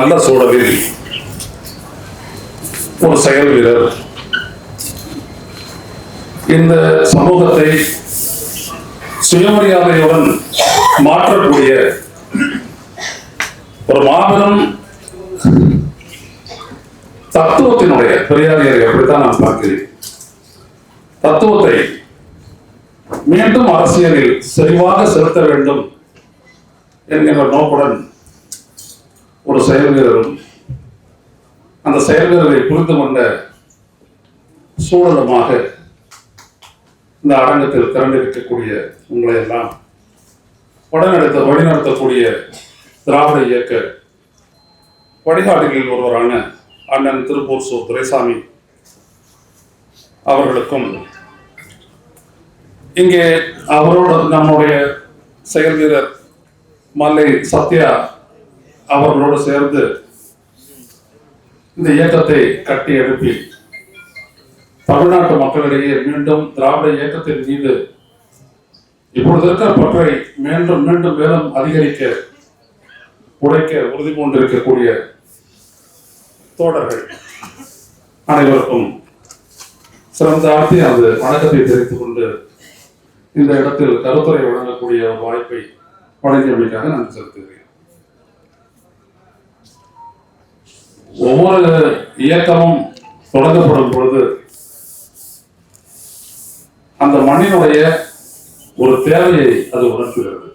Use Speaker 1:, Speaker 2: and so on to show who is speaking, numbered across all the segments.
Speaker 1: நல்ல சூழலில் ஒரு செயல் வீரர். இந்த சமூகத்தை சுயமரியாதையுடன் மாற்றக்கூடிய ஒரு மாபெரும் தத்துவத்தினுடைய பெரியாரியர் எப்படித்தான் நான் பார்க்கிறேன். தத்துவத்தை மீண்டும் அரசியலில் செறிவாக செலுத்த வேண்டும் என்கின்ற நோக்குடன் ஒரு செயல் வீரரும் அந்த செயல் வீரரை புரிந்து கொண்ட சூழலுமாக இந்த அரங்கத்தில் திரண்டிருக்கக்கூடிய உங்களை எல்லாம் உடனடுத்த வழிநடத்தக்கூடிய திராவிட இயக்க வழிகாட்டிகளில் ஒருவரான அண்ணன் திருப்பூர் சு துரைசாமி அவர்களுக்கும் இங்கே அவரோடு நம்முடைய செயல் வீரர் மல்லை சத்யா அவர்களோடு சேர்ந்து இந்த இயக்கத்தை கட்டி எழுப்பி தமிழ்நாட்டு மக்களிடையே மீண்டும் திராவிட இயக்கத்தின் மீது இப்பொழுது இருக்கிற பற்றை மீண்டும் மீண்டும் மேலும் அதிகரிக்க உழைக்க உறுதி கொண்டிருக்கக்கூடிய தோழர்கள் அனைவருக்கும் சிறந்த ஆர்த்தி அந்த வணக்கத்தை தெரிவித்துக் கொண்டு இந்த இடத்தில் கருத்துரை வழங்கக்கூடிய வாய்ப்பை வழங்கியமைக்காக நான் செலுத்துகிறேன். ஒவ்வொரு இயக்கமும் தொடங்கப்படும் பொழுது அந்த மண்ணினுடைய ஒரு தேவையை அது உணர்த்துகிறது.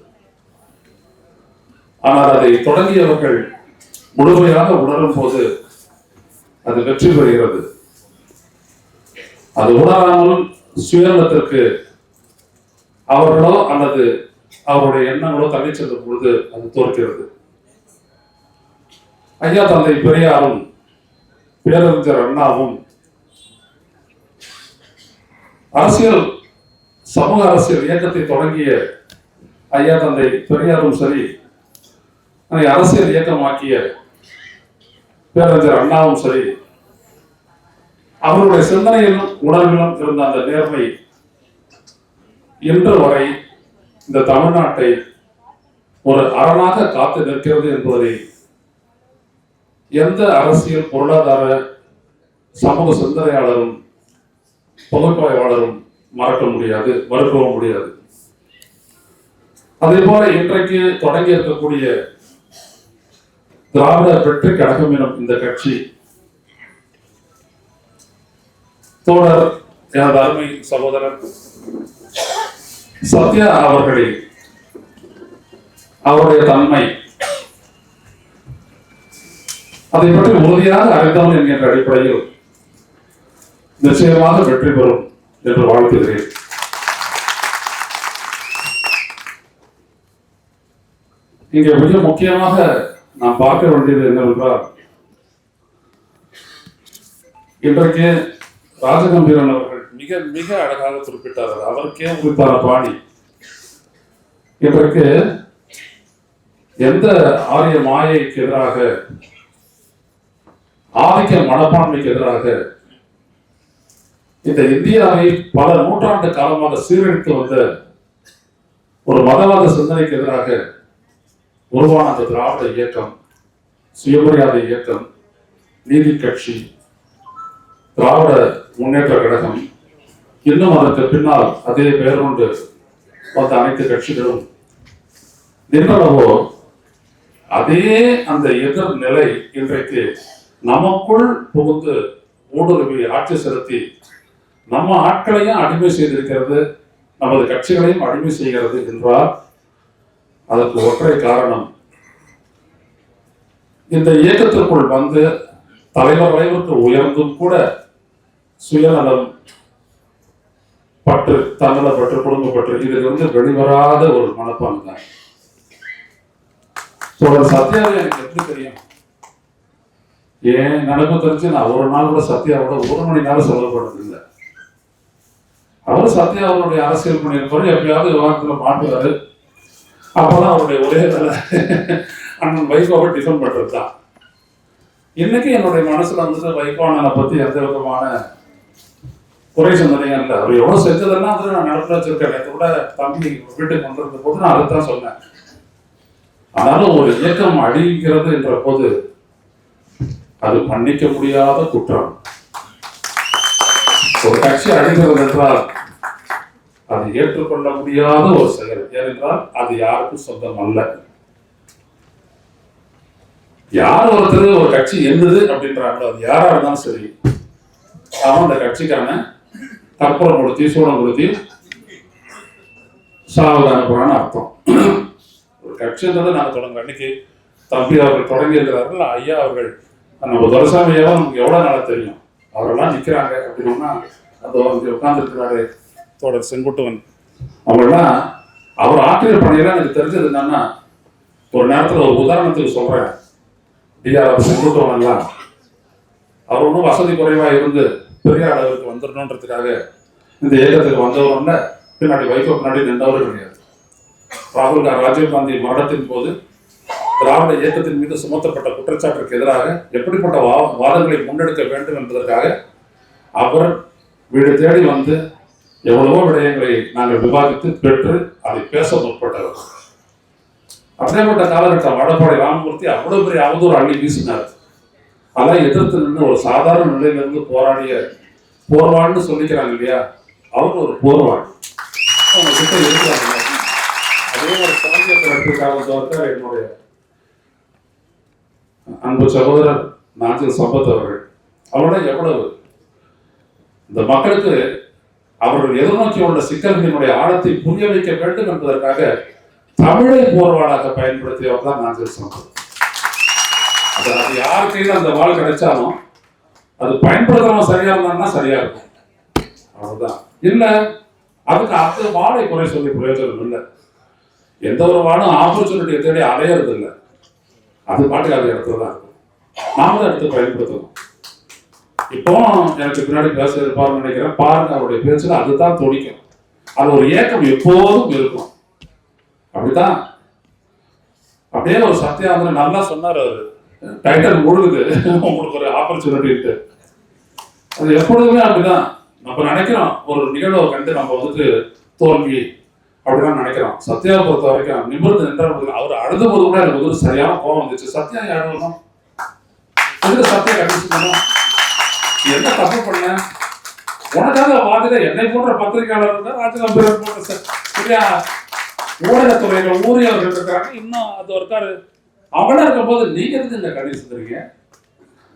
Speaker 1: ஆனால் அதை தொடங்கியவர்கள் முழுமையாக உணரும் போது அது வெற்றி பெறுகிறது. அது உணராமல் சுயநலத்திற்கு அவர்களோ அல்லது அவருடைய எண்ணங்களோ தள்ளி செல்லும் பொழுது அது தோற்கிறது. ஐயா தந்தை பெரியாரும் பேரறிஞர் அண்ணாவும் அரசியல் சமூக அரசியல் இயக்கத்தை தொடங்கிய ஐயா தந்தை பெரியாரும் சரி அதை அரசியல் இயக்கமாக்கிய பேரறிஞர் அண்ணாவும் சரி அவருடைய சிந்தனையிலும் உணர்விலும் இருந்த அந்த நேர்மை இன்று வரை இந்த தமிழ்நாட்டை ஒரு அரணாக காத்து நிற்கிறது என்பதை எந்த அரசியல் பொருளாதார சமூக சிந்தனையாளரும் பகுப்பாய்வாளரும் மறக்க முடியாது மறுக்கவும் முடியாது. அதே போல இன்றைக்கு தொடங்கி இருக்கக்கூடிய திராவிட வெற்றி கழகம் எனும் இந்த கட்சி தோழர் எனது அருமை சகோதரர் சத்யா அவர்களின் அவருடைய தன்மை அதை பற்றி உறுதியாக அறிந்தவன் என்கின்ற அடிப்படையில் நிச்சயமாக வெற்றி பெறும் என்று வாழ்த்துகிறேன். இங்கே மிக முக்கியமாக நாம் பார்க்க வேண்டியது என்னவென்றால் இன்றைக்கு ராஜகம்பீரன் அவர்கள் மிக மிக அழகாக குறிப்பிட்டார்கள். அவருக்கே குறிப்பான பாணி. இன்றைக்கு எந்த ஆரிய மாயைக்கு எதிராக ஆதிக்க மனப்பான்மைக்கு எதிராக இந்த இந்தியாவை பல நூற்றாண்டு காலமாக சீரழித்து வந்த ஒரு மதவாத சிந்தனைக்கு எதிராக உருவான அந்த திராவிட இயக்கம் சுயமரியாதை இயக்கம் நீதி கட்சி திராவிட முன்னேற்ற கழகம் இன்னும் அதற்கு பின்னால் அதே பெயர் கொண்டு அனைத்து கட்சிகளும் நின்றளவோ அதே அந்த எதிர் நிலை இன்றைக்கு நமக்குள் புகுந்து ஊடுருவி ஆட்சி செலுத்தி நம்ம ஆட்களையும் அடிமை செய்திருக்கிறது நமது கட்சிகளையும் அடிமை செய்கிறது என்றால் அதற்கு ஒற்றை காரணம். இந்த இயக்கத்திற்குள் வந்து தலைவர் அளவிற்கு உயர்ந்தும் கூட சுயநலம் பற்று தன்னல பற்று குடும்ப பற்று இதிலிருந்து வெளிவராத ஒரு மனப்பான்மை தான். தொடர் சத்யாவை எனக்கு எப்படி தெரியும்? ஏன் நடப்பு தெரிஞ்சு நான் ஒரு நாள் கூட சத்யாவோட ஒரு மணி நேரம் செலவுப்படுறது அவர் சத்யா அவருடைய அரசியல் பண்ணியிருப்பாரு எப்பயாவது விவாதத்தில் மாட்டுவாரு. அப்பதான் அவருடைய ஒரே வேலை அண்ணன் வைகோவை டிஃபன் பண்றது தான் இன்னைக்கு என்னுடைய மனசுல வந்துட்டு வைகோ அண்ணனை பத்தி எந்த விதமான குறை சிந்தனையும் இல்லை. அவர் எவ்வளவு செஞ்சதெல்லாம் வந்து நான் நடத்த வச்சிருக்கேன். நேற்று கூட தம்பி வீட்டுக்கு கொண்டிருந்த போது நான் அதுதான் சொன்னேன். ஆனாலும் ஒரு இயக்கம் அழிக்கிறது என்ற போது அது மன்னிக்க முடியாத குற்றம். ஒரு கட்சி அழிகிறது என்றால் அது ஏற்றுக்கொள்ள முடியாத ஒரு செயல். ஏனென்றால் அது யாருக்கும் சொந்தம் அல்ல. யார் ஒருத்தர் ஒரு கட்சி என்னது அப்படின்றாங்களோ அது யாரா இருந்தாலும் சரி அவன் அந்த கட்சிக்கான கற்பூரம் கொடுத்தி சூடம் கொடுத்தி சாவுக்கு அனுப்புறான்னு அர்த்தம். ஒரு கட்சின்றது நாங்கள் தொடங்க அன்னைக்கு தம்பி அவர்கள் தொடங்கி இருக்கிறார்கள் ஐயா அவர்கள் நம்ம துரசாமி நமக்கு எவ்வளோ நல்லா தெரியும்? அவரெல்லாம் நிற்கிறாங்க அப்படின்னா அந்த வந்து உட்கார்ந்துருக்கிறாரு தோழர் செங்குட்டுவன். அவரெல்லாம் அவர் ஆற்றிய பணியெல்லாம் எனக்கு தெரிஞ்சது என்னன்னா ஒரு நேரத்தில் ஒரு உதாரணத்துக்கு சொல்கிறேன் டிஆர் செங்குட்டுவன் எல்லாம் அவர் ஒன்றும் வசதி குறைவா இருந்து பெரிய அளவுக்கு வந்துடணுன்றதுக்காக இந்த இயக்கத்துக்கு வந்தவரோட பின்னாடி வைகோ பின்னாடி நின்றவரும் கிடையாது. ராகுல் காந்தி ராஜீவ் காந்தி மரணத்தின் போது திராவிட இயக்கத்தின் மீது சுமத்தப்பட்ட குற்றச்சாட்டிற்கு எதிராக எப்படிப்பட்ட வா வாதங்களை முன்னெடுக்க வேண்டும் என்பதற்காக அவர் வீடு தேடி வந்து எவ்வளவோ விடயங்களை நாங்கள் விவாதித்து பெற்று அதை பேச முற்பட்டவர். அப்படியேப்பட்ட காலகட்டம் வடபாடி ராமமூர்த்தி அவ்வளவு பெரிய அவதூறு அள்ளி வீசினார். அதான் எதிர்த்து நின்று ஒரு சாதாரண நிலையிலிருந்து போராடிய போர்வாள்னு சொல்லிக்கிறாங்க இல்லையா? அவர் ஒரு போர்வாள். அவங்க கிட்ட இருக்கிறாங்க அதே ஒரு சாந்திய பிறப்பிற்காக என்னுடைய அன்பு சகோதரர் நாஞ்சில் சம்பத் அவர்கள் அவரோட எவ்வளவு? இந்த மக்களுக்கு அவர்கள் எதிர்நோக்கி உள்ள சிக்கல்களினுடைய ஆழத்தை புரிய வைக்க வேண்டும் என்பதற்காக தமிழை போர்வாளாக பயன்படுத்தியவர் தான் நாஞ்சில் சம்பத் அது அது யார் கையில் அந்த வாழ் கிடைச்சாலும் அது பயன்படுத்துறவங்க சரியா இருந்தான்னா சரியா இருக்கும். அவ்வளவுதான். இல்ல அதுக்கு அந்த வாழை குறை சொல்லி பிரயோஜனம் இல்லை. எந்த ஒரு வாழும் ஆப்பர்ச்சுனிட்டியை தேடி அலையறது இல்லை அது பாட்டுக்கு அது இடத்துல தான் இருக்கும் நாம தான் எடுத்து பயன்படுத்தணும். இப்போ எனக்கு பின்னாடி பேச இருப்பாருன்னு நினைக்கிறேன். பாருங்க அவருடைய பேச்சில் அதுதான் துடிக்கும் அது ஒரு ஏக்கம் எப்போதும் இருக்கும். அப்படிதான் அப்படியே ஒரு சத்யாந்திரன் நல்லா சொன்னார் அவரு. டைட்டல் முழுகுது. உங்களுக்கு ஒரு ஆப்பர்ச்சுனிட்டி அது எப்பொழுதுமே அப்படிதான். நம்ம நினைக்கிறோம் ஒரு நிகழ்வை கண்டு நம்ம வந்துட்டு தோல்வி அப்படிதான் நினைக்கிறோம் சத்யாவை பொறுத்த வரைக்கும் நிமிர்ந்து நின்றார் அவர் அழுத போது கூட எனக்கு வந்து சரியான கோவம் வந்துச்சு. சத்யா யாரும் எதுக்கு சத்யா கண்டிச்சு என்ன தப்பு பண்ண? உனக்காக வாதிட என்னை போன்ற பத்திரிகையாளர் இருந்தால் ராஜகாம்பீரன் போன்ற ச- சரியா ஊடகத்துறையில ஊழியர்கள் இருக்கிறாங்க. இன்னும் அது இருக்காரு அவனா இருக்கும்போது நீங்க இருந்து இந்த கதை செஞ்சுறீங்க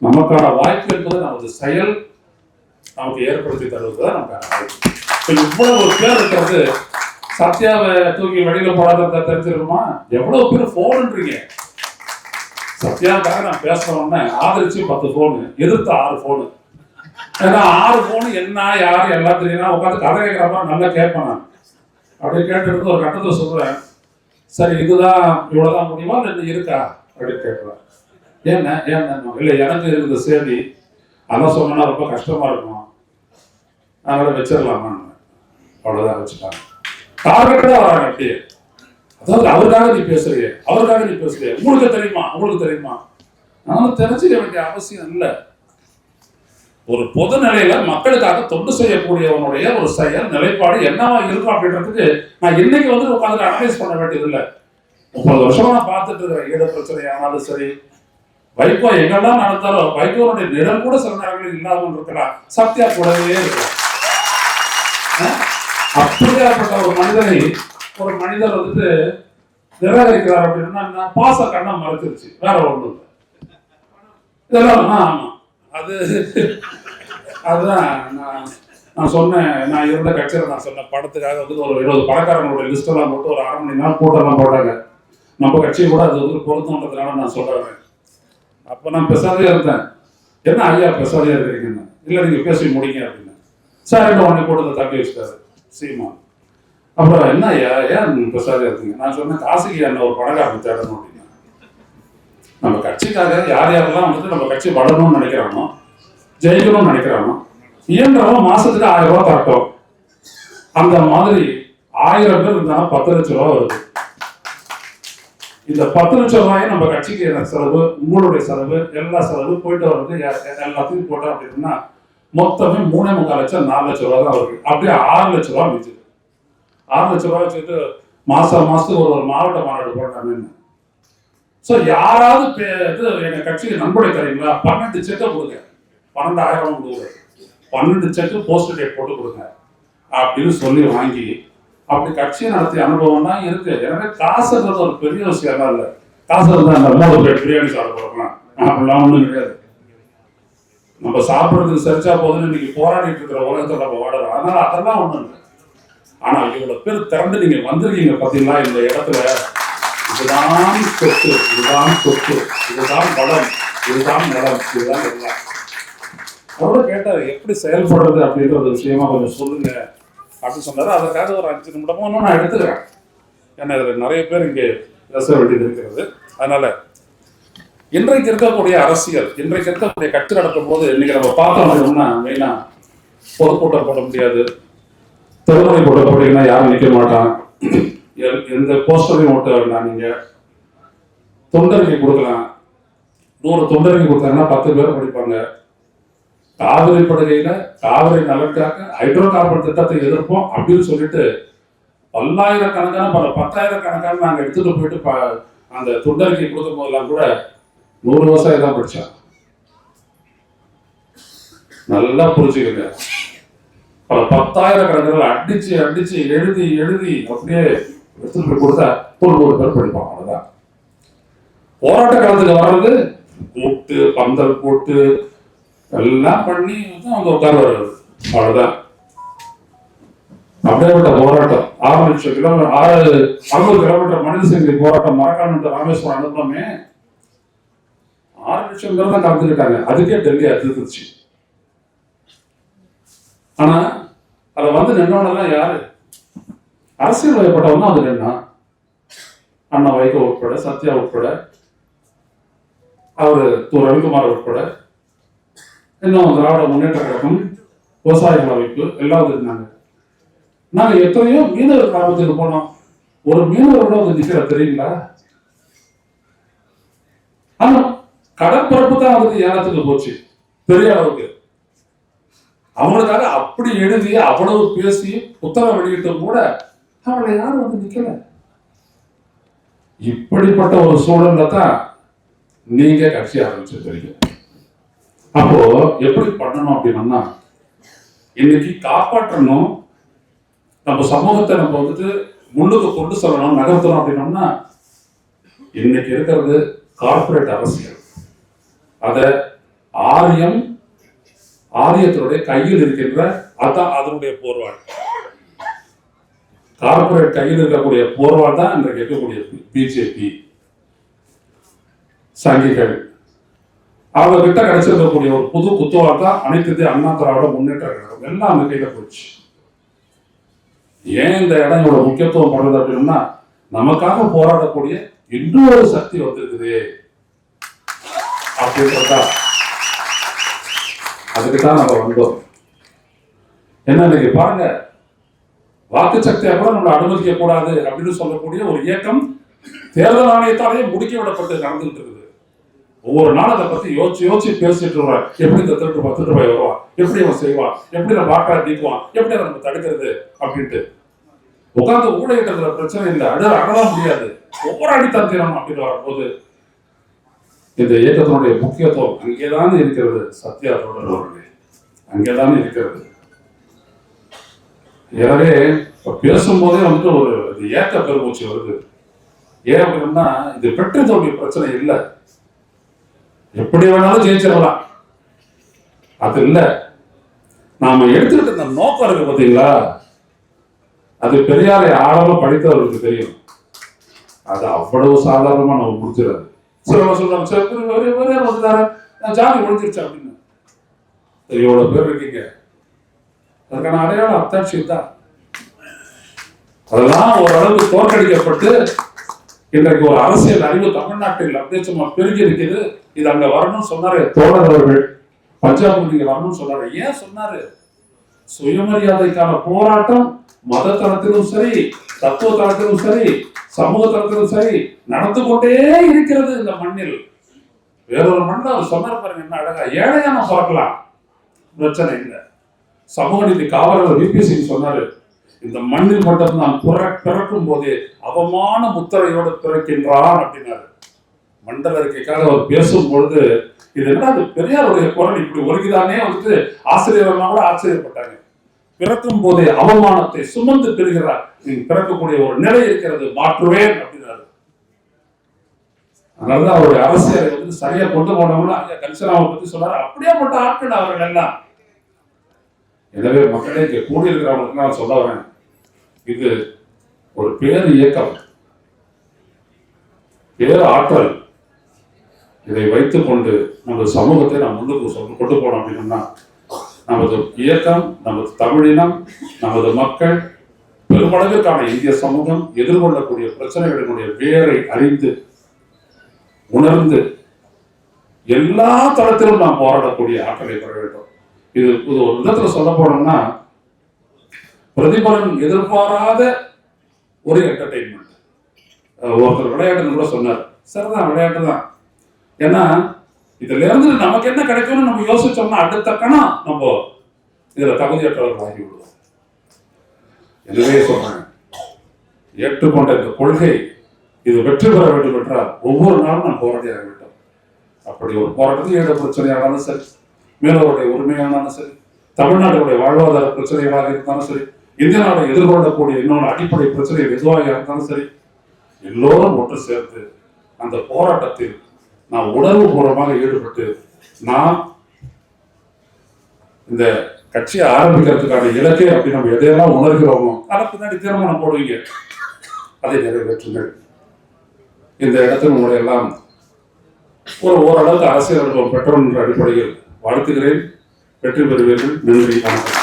Speaker 1: நமக்கான வாய்ப்பு என்பது நமது செயல். நமக்கு ஏற்படுத்தி தருவது தான் நமக்கான வாய்ப்பு இவ்வளவு ஒரு பேர் இருக்கிறது சத்யாவை தூக்கி வெளியில போடாத தெரிஞ்சிருக்குமா? எவ்வளவு பேர் போன்ன்றீங்க சத்யாவுக்காக நான் பேசுறோம்னு ஆதரிச்சு பத்து போனு எதிர்த்து ஆறு போனு ஏன்னா ஆறு போனு என்ன யார் எல்லாம் தெரியும்னா உட்காந்து கதை கேட்கறப்ப நல்லா கேட்பேன் நான். அப்படி கேட்டுட்டு ஒரு கட்டத்தை சொல்றேன். சரி இதுதான் இவ்வளவுதான் முடியுமா? இல்லை இருக்கா? அப்படின்னு கேட்குறேன் ஏன்னா ஏன்னா இல்லை எனக்கு இருக்குது சேதி. அதான் சொன்னா ரொம்ப கஷ்டமா இருக்கும். அதனால வச்சிடலாமான்னு. அவ்வளோதான் வச்சுட்டாங்க டார்கெட்டாக வராங்க அப்படியே அதாவது அவருக்காக நீ பேசுறியே அவருக்காக நீ பேசுறியே. உங்களுக்கு தெரியுமா? உங்களுக்கு தெரியுமா? நானும் தெரிஞ்சுக்க வேண்டிய அவசியம் இல்லை. ஒரு பொது நிலையில மக்களுக்காக தொண்டு செய்யக்கூடியவனுடைய ஒரு செயல் நிலைப்பாடு என்னவா இருக்கும் அப்படின்றதுக்கு நான் இன்னைக்கு வந்து உட்காந்து அனலைஸ் பண்ண வேண்டியது இல்லை. முப்பது வருஷமா நான் பார்த்துட்டு இருக்கிறேன் ஈழ பிரச்சனை ஆனாலும் சரி. வைகோ எங்கெல்லாம் நடந்தாலும் வைகோனுடைய நிழல் கூட சில நேரங்களில் இல்லாமல் இருக்கலாம். சத்யா கூடவே இருக்கலாம். அப்படியாப்பட்ட ஒரு மனிதனை ஒரு மனிதர் வந்துட்டு நிராகரிக்கிறார் அப்படின்னா என்ன? பாச கண்ணா மறைச்சிருச்சு. வேற ஒன்றும் இல்லை. இதெல்லாம் ஆமா. அது அதுதான் நான் நான் சொன்னேன். நான் இருந்த கட்சியில் நான் சொன்னேன் படத்துக்காக வந்து ஒரு இருபது பணக்காரங்களோட லிஸ்டெல்லாம் போட்டு ஒரு அரை மணி நேரம் கூட்டம்லாம் போட்டாங்க. நம்ம கட்சியை கூட அது வந்து பொருத்தம்ன்றதுனால நான் சொல்றேன் அப்போ நான் பெசாதே இருந்தேன். என்ன ஐயா பெசாதே இருக்கிறீங்கன்னு இல்லை நீங்கள் பேசி முடிங்க அப்படின்னு. சார் என்ன உடனே போட்டு தம்பி வச்சுட்டாரு. சீமா. அப்புறம் என்ன ஐயா ஏன் பெசாதே இருக்குங்க? நான் சொன்னேன் காசுக்கு என்ன ஒரு பணக்காரன் தேடணும் அப்படின்னா. நம்ம கட்சிக்காக யார் யாரெல்லாம் வந்துட்டு நம்ம கட்சி வளரணும்னு நினைக்கிறானோ ஜெயிக்கணும்னு நினைக்கிறானோ இயன்றவன் மாசத்துக்கு ஆயிரம் ரூபாய் தரட்டும் அந்த மாதிரி ஆயிரம் பேர் இருந்தாலும் பத்து லட்சம் ரூபாய் வருது. இந்த பத்து லட்சம் ரூபாயை நம்ம கட்சிக்கு செலவு? உங்களுடைய செலவு எல்லா செலவு போயிட்டு வர்றது எல்லாத்தையும் போட்டோம் அப்படின்னா மொத்தமே மூணே முக்கால் லட்சம் நாலு லட்சம் ரூபா தான் வருது அப்படியே ஆறு லட்சம் ரூபா மிச்சது ஆறு லட்சம் ரூபா வச்சுட்டு மாசம் மாசத்துக்கு ஒரு ஒரு மாவட்ட மாநாடு போட்டாங்கன்னு ஸோ யாராவது பே- இது எங்கள் கட்சிக்கு நன்கொடை தரீங்களா பன்னெண்டு செக்கை கொடுங்க. பன்னெண்டாயிரம் கொடுங்க. பன்னெண்டு செக்கு போஸ்ட் டேட் போட்டு கொடுங்க. அப்படின்னு சொல்லி வாங்கி அப்படி கட்சியை நடத்திய அனுபவம் தான் இருக்கு. எனவே காசுன்றது ஒரு பெரிய விஷயம் தான் இல்லை. காசு இருந்தால் அந்த மூணு பிரியாணி சாப்பிட போறோம்? அப்படிலாம் ஒன்றும் கிடையாது. நம்ம சாப்பிட்றதுக்கு சரிச்சா போதுன்னு இன்னைக்கு போராடிட்டு இருக்கிற உலகத்தில் நம்ம வாடுறோம் அதனால அதெல்லாம் ஒன்றும் இல்லை. ஆனால் இவ்வளோ பேர் திறந்து நீங்கள் வந்திருக்கீங்க பாத்தீங்களா இந்த இடத்துல இதுதான் சொத்து இதுதான் சொத்து இதுதான் பலம் இதுதான் நலம் இதுதான் எல்லாம். அவரோட கேட்டார் எப்படி செயல்படுறது அப்படின்ற ஒரு விஷயமா கொஞ்சம் சொல்லுங்க அப்படின்னு சொன்னார். அதற்காக ஒரு அஞ்சு நிமிடமும் ஒன்று நான் எடுத்துக்கிறேன். ஏன்னா இதில் நிறைய பேர் இங்கே பேச வேண்டியது இருக்கிறது. அதனால இன்றைக்கு இருக்கக்கூடிய அரசியல் இன்றைக்கு இருக்கக்கூடிய கட்சி நடக்கும் போது இன்னைக்கு நம்ம பார்த்தோம் அப்படின்னா மெயினா பொதுக்கூட்டம் போட முடியாது. தெருமுறை போட போட்டீங்கன்னா யாரும் நிற்க மாட்டான் எ- எந்த போஸ்டரையும் ஓட்ட வேண்டாம் நீங்க. தொண்டருக்கு கொடுக்கலாம். நூறு தொண்டருக்கு கொடுத்தாங்கன்னா பத்து பேர் படிப்பாங்க. காவிரி படுகையில காவிரி நலனுக்காக ஹைட்ரோ கார்பன் திட்டத்தை எதிர்ப்போம் அப்படின்னு சொல்லிட்டு பல்லாயிரக்கணக்கான பல பத்தாயிரக்கணக்கான நாங்கள் எடுத்துட்டு போயிட்டு ப- அந்த தொண்டருக்கு கொடுக்கும் போதெல்லாம் கூட நூறு வருஷம் இதான் படிச்சான். நல்லா புரிஞ்சுக்கங்க பல பத்தாயிரக்கணக்கில் அடிச்சு அடிச்சு எழுதி எழுதி அப்படியே எடுத்துட்டு போய் கொடுத்தா தொண்ணூறு பேர் படிப்பான் அவ்வளவுதான். போராட்ட காலத்துக்கு வர்றது கூட்டு பந்தல் போட்டு எல்லாம் பண்ணி வந்து அவங்க உட்காருவாரு அவ்வளவுதான். அப்படியேப்பட்ட போராட்டம். ஆறு லட்சம் கிலோமீட்டர் ஆறு அறுபது கிலோமீட்டர் மனித சங்கிலி போராட்டம் மரக்காணம் ராமேஸ்வரம் அனுப்பமே ஆறு லட்சம் பேர் தான் கலந்துக்கிட்டாங்க அதுக்கே டெல்லி அதிர்ந்துச்சு ஆனா அதை வந்து நின்றவனெல்லாம் யாரு? அரசியல் வயப்பட்டவன் அது நின்னா அண்ணா வைகோ உட்பட சத்யா உட்பட அவர் து ரவிக்குமார் உட்பட இன்னும் திராவிட முன்னேற்ற கழகம் விவசாயிகள் அமைப்பு எல்லாம் இருந்தாங்க. நாங்க எத்தனையோ மீனவர் கிராமத்துக்கு போனோம். ஒரு மீனவரோட வந்து நிக்கிற தெரியுங்களா? ஆனா கடற்பரப்பு தான் அவருக்கு ஏலத்துக்கு போச்சு. பெரிய அளவுக்கு. அவங்களுக்காக அப்படி எழுதி அவ்வளவு பேசி புத்தகம் வெளியிட்டும் கூட அவளை யாரும் வந்து நிக்கல. இப்படிப்பட்ட ஒரு சூழல்ல தான் நீங்க கட்சி ஆரம்பிச்சிருக்கீங்க அப்போ எப்படி பண்ணணும் அப்படின்னா இன்னைக்கு காப்பாற்றணும். நம்ம சமூகத்தை நம்ம வந்துட்டு முன்னுக்கு கொண்டு செல்லணும் நகர்த்தணும் அப்படின்னோம்னா இன்னைக்கு இருக்கிறது கார்ப்பரேட் அரசியல். அத ஆரியம் ஆரியத்தினுடைய கையில் இருக்கின்ற அதான் அதனுடைய போர்வாள். கார்பரேட் கையில் இருக்கக்கூடிய போர்வாள் தான் இன்றைக்கு இருக்கக்கூடிய பிஜேபி சங்கிகள். அவங்க கிட்ட கிடைச்சிருக்கக்கூடிய ஒரு புது குத்துவாள் தான் அனைத்து அண்ணா திராவிட முன்னேற்ற கழகம். எல்லாம் அந்த கையில போச்சு ஏன் இந்த இடம் இவ்வளவு முக்கியத்துவம் படுறது அப்படின்னா நமக்காக போராடக்கூடிய இன்னொரு சக்தி வந்திருக்குது. அப்படின்றதா அதுக்கு தான் நம்ம வந்தோம். என்ன இன்னைக்கு பாருங்க வாக்கு சக்தியை கூட நம்ம அனுமதிக்க கூடாது அப்படின்னு சொல்லக்கூடிய ஒரு இயக்கம் தேர்தல் ஆணையத்தாலேயே முடிக்க விடப்பட்டு நடந்துகிட்டு இருக்குது. ஒவ்வொரு நாள் அதை பத்தி யோசிச்சு யோசிச்சு பேசிட்டு இருக்கிறார் எப்படி இந்த திருட்டு பத்து ரூபாய் போய் வருவான்? எப்படி அவன் செய்வான்? எப்படி நம்ம வாக்கா நீக்குவான்? எப்படி அதை நம்ம தடுக்கிறது? அப்படின்ட்டு. உட்கார்ந்து ஊழையிட்டதுல பிரச்சனை இல்லை. அட அடலாம் முடியாது. போராடி தந்திரம் அப்படின்னு வரும்போது இந்த இயக்கத்தினுடைய முக்கியத்துவம் அங்கேதான் இருக்கிறது சத்யா தொடர் அவர்களே. அங்கேதான் இருக்கிறது. எனவே இப்போ பேசும்போதே வந்துட்டு ஒரு இது ஏக்க பெருமூச்சு வருது. ஏன் அப்படின்னா இது பெற்று பிரச்சனை இல்லை. எப்படி வேணாலும் ஜெயிச்சிடலாம் அது இல்ல. நாம எடுத்துக்கிட்டு இந்த நோக்கம் இருக்கு பார்த்தீங்களா அது பெரியாரை ஆழமா படித்தவர்களுக்கு தெரியும். அது அவ்வளவு சாதாரணமா நம்ம முடிச்சிடாது சில சொல்றாங்க சரி பெரிய- ஒரே பெரியார் வந்துட்டாரு? நான் ஜாமி முடிஞ்சிருச்சு அப்படின்னு. எவ்வளவு பேர் இருக்கீங்க. அதுக்கான அடையாளம் அத்தாட்சி தான். அதெல்லாம் ஓரளவுக்கு தோற்கடிக்கப்பட்டு இன்றைக்கு ஒரு அரசியல் அறிவு தமிழ்நாட்டில் அப்படியே சும்மா பெருகி இருக்குது. இது அங்க வரணும்னு சொன்னாரு தோழர் அவர்கள். பஞ்சாப் நீங்க வரணும்னு சொன்னாரு. ஏன் சொன்னாரு? சுயமரியாதைக்கான போராட்டம் மத தளத்திலும் சரி தத்துவ தளத்திலும் சரி சமூக தளத்திலும் சரி நடந்து கொண்டே இருக்கிறது இந்த மண்ணில். வேறொரு மண்ணில் அவர் சொன்னார் பாருங்க என்ன அழகா. ஏழையா நான் பார்க்கலாம் பிரச்சனை இல்லை. சமூக நீதி காவலர் விபி சிங் சொன்னாரு இந்த மண்ணில் மட்டும் நான் பிற பிறக்கும் போதே அவமான முத்திரையோடு பிறக்கின்றான் அப்படின்னாரு. மண்டல இருக்கைக்காக அவர் பேசும் பொழுது இது என்ன அது பெரியாருடைய குரல் இப்படி ஒருங்கிதானே வந்துட்டு ஆசிரியர்கள்லாம் கூட ஆச்சரியப்பட்டாங்க. பிறக்கும் போதே அவமானத்தை சுமந்து பெறுகிறார். நீ பிறக்கக்கூடிய ஒரு நிலை இருக்கிறது. மாற்றுவேன் அப்படின்னாரு அதனாலதான் அவருடைய அரசியலை வந்து சரியா கொண்டு போனவங்க ஐயா கன்சனாவை பத்தி சொன்னாரு. அப்படியே மட்டும் ஆட்கள் அவர்கள் எல்லாம். எனவே மக்களே இங்க கூடியிருக்கிறவங்களுக்கு நான் சொல்ல வரேன். இது ஒரு பேர் இயக்கம். பேர் ஆற்றல். இதை வைத்துக்கொண்டு நமது சமூகத்தை நாம் முன்னுக்கு கொண்டு போனோம் அப்படின்னா நமது இயக்கம் நமது தமிழினம் நமது மக்கள் பெருமளவிற்கான இந்திய சமூகம் எதிர்கொள்ளக்கூடிய பிரச்சனைகளினுடைய வேரை அறிந்து உணர்ந்து எல்லா தளத்திலும் நாம் போராடக்கூடிய ஆற்றலை பெற வேண்டும். இது இது ஒரு விதத்துல சொல்ல போனோம்னா பிரதிபலன் எதிர்பாராத ஒரு என்டர்டைன்மெண்ட் ஒருத்தர் விளையாட்டுன்னு கூட சொன்னார். சரிதான் விளையாட்டு தான். ஏன்னா இதுல இருந்து நமக்கு என்ன கிடைக்கும்னு நம்ம யோசிச்சோம்னா அடுத்த கணம் நம்ம இதுல தகுதியற்றவர்கள் ஆகி விடுவோம் எனவே சொல்றேன். ஏற்றுக்கொண்ட இந்த கொள்கை இது வெற்றி பெற வேண்டும் என்றால் ஒவ்வொரு நாளும் நாம் போராட்டியாக வேண்டும். அப்படி ஒரு போராட்டத்தில் ஈழ பிரச்சனையானாலும் சரி மேலவருடைய உரிமையானாலும் சரி தமிழ்நாட்டுடைய வாழ்வாதார பிரச்சனைகளாக இருந்தாலும் சரி இந்திய நாடு எதிர்கொள்ளக்கூடிய இன்னொரு அடிப்படை பிரச்சனைகள் எதுவாக இருந்தாலும் சரி எல்லோரும் ஒன்று சேர்ந்து அந்த போராட்டத்தில் நான் உணர்வு பூர்வமாக ஈடுபட்டு நான் இந்த கட்சியை ஆரம்பிக்கிறதுக்கான இலக்கை அப்படி நம்ம எதையெல்லாம் உணர்கிறோமோ அதை பின்னாடி தீர்மானம் போடுவீங்க. அதை நிறைவேற்றுங்கள். இந்த இடத்தில் உங்களை எல்லாம் ஒரு ஓரளவுக்கு அரசியல் அனுபவம் பெற்றோம் என்ற அடிப்படையில் வாழ்த்துகிறேன். வெற்றி பெறுவீர்கள். நன்றி வணக்கம்.